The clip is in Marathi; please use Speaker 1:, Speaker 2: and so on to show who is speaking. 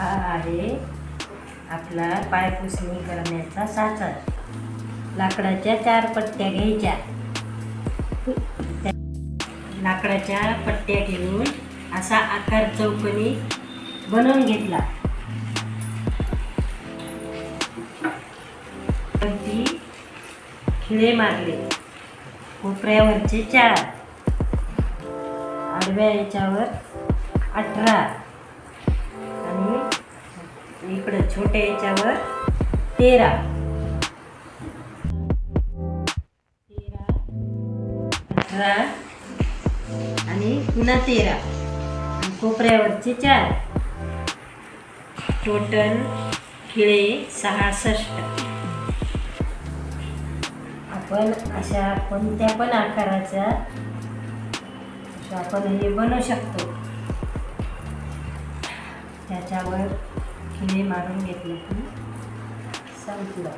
Speaker 1: हा आहे आपला पायपुसणी करण्याचा साचा लाकडाच्या चार पट्ट्या घ्यायच्या. लाकडाच्या पट्ट्या घेऊन असा आकार चौकणी बनवून घेतला. ती खिळे मारले. कोपऱ्यावरचे चार आडव्या याच्यावर अठरा. इकडं छोट्या याच्यावर तेरा. तेरा अठरा आणि पुन्हा तेरा. कोपऱ्यावरचे चार. टोटल खिळे सहासष्ट. आपण अशा कोणत्या पण आकाराच्या आपण हे बनवू शकतो. त्याच्यावर खिळे मारून घेतले की संपलं.